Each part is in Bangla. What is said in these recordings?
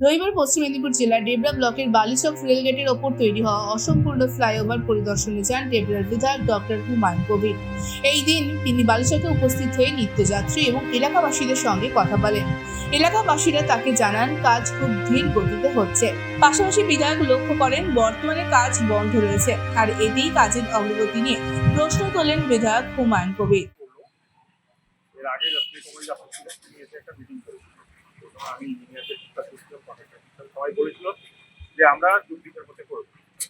রবিবার পশ্চিম মেদিনীপুর জেলার ডেবরা ব্লকের বালিচক রেলগেটের ওপর তৈরি হওয়া অসম্পূর্ণ ফ্লাইওভার পরিদর্শনে যান ডেবরার বিধায়ক ডক্টর হুমায়ুন কবির। এই দিন তিনি বালিচকে উপস্থিত হয়ে নিত্যযাত্রী এবং এলাকাবাসীদের সঙ্গে কথা বলেন। এলাকাবাসীরা তাকে জানান, কাজ খুব ধীর গতিতে হচ্ছে। পাশাপাশি বিধায়ক লক্ষ্য করেন, বর্তমানে কাজ বন্ধ রয়েছে। আর এতেই কাজের অগ্রগতি নিয়ে প্রশ্ন তোলেন বিধায়ক হুমায়ুন কবির। এর আগে একটা মিটিং আমি ইঞ্জিনিয়ারদের চিন্তা করছিলাম কন্ট্রাক্টর সবাই বলেছিল যে আমরা চব্বিশের মধ্যে করব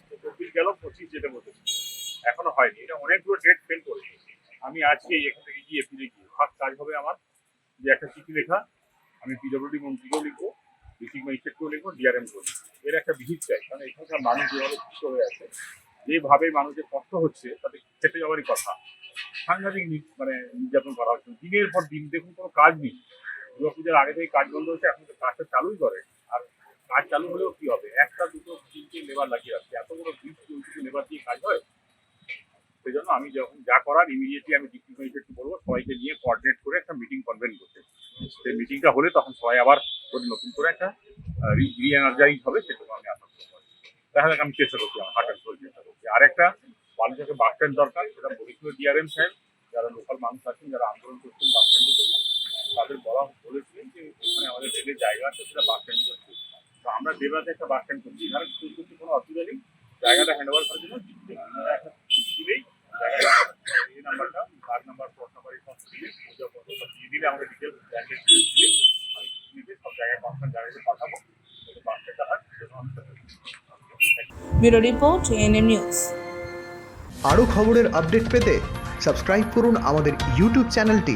তো চব্বিশ গেল পঁচিশ যেতে বসেছি এখনও হয়নি। এটা অনেকগুলো ডেট ফেল করেছে। আমি আজকে এখান থেকে গিয়ে ফিরে গিয়ে ফার্স্ট কাজ হবে আমার যে একটা চিঠি লেখা। আমি পিডব্লিউডি মন্ত্রীকেও লিখব ডিস্ট্রিক্ট ম্যাজিস্ট্রেটকেও লিখব ডিআরএম করব এর একটা বিহিত চাই। কারণ এখানকার মানুষ যেভাবে সুস্থ হয়ে আছে, যেভাবে মানুষের কষ্ট হচ্ছে, তাতে খেতে যাওয়ারই কথা। সাংঘাতিক মানে নির্যাতন করা হচ্ছে। দিনের পর দিন দেখুন, কোনো কাজ নেই। দুর্গাপূজার আগে থেকে কাজ বন্ধ হচ্ছে এখন তো কাজটা চালুই করে। আর কাজ চালু হলেও কি হবে? একটা দুটো তিনটে লেবার লাগিয়ে রাখছে। এত বড় ব্রিজ চলছে লেবার দিয়ে কাজ হয়? সেই জন্য আমি যখন যা করার ইমিডিয়েটলি আমি ডিস্ট্রিক্ট ম্যাজিস্ট্রেটকে বলব, সবাইকে নিয়ে কোঅর্ডিনেট করে একটা মিটিং কনভেন করতে সেই মিটিংটা হলে তখন সবাই আবার নতুন করে একটা রিএনার্জাইজ হবে, সেটুকু আমি আশা করতে পারি দেখা যাক, আমি চেষ্টা করছি, আমার হার্ট করে চেষ্টা করছি। আর একটা বালিশাকে বাস স্ট্যান্ড দরকার, সেটা বলেছিল ডিআরএম সাহেব, যারা লোকাল মানুষ আছেন, যারা আন্দোলন করছেন বাস স্ট্যান্ডের জন্য। তাদের বলা বলেছিলেন যে ওখানে আমাদের রেলের জায়গা আছে সেটা বাস স্ট্যান্ডের জন্য তো আমরা দেবরাতে একটা বাস স্ট্যান্ড করছি। এখানে করতে কোনো অসুবিধা নেই। জায়গাটা হ্যান্ড ওভার করার জন্য একটা দিলেই জায়গাটা এই নাম্বারটা কার্ড নাম্বার পোস্ট নাম্বার এই সমস্ত দিলে পূজা পত্র সব দিয়ে দিলে আমাদের ডিটেলস ব্যাংকের দিলে আমি সব জায়গায় কনফার্ম জায়গায় পাঠাবো। বাস স্ট্যান্ডটা হয় ব্যুরো রিপোর্ট এনএম নিউজ। আরও খবরের আপডেট পেতে সাবস্ক্রাইব করুন আমাদের ইউটিউব চ্যানেলটি।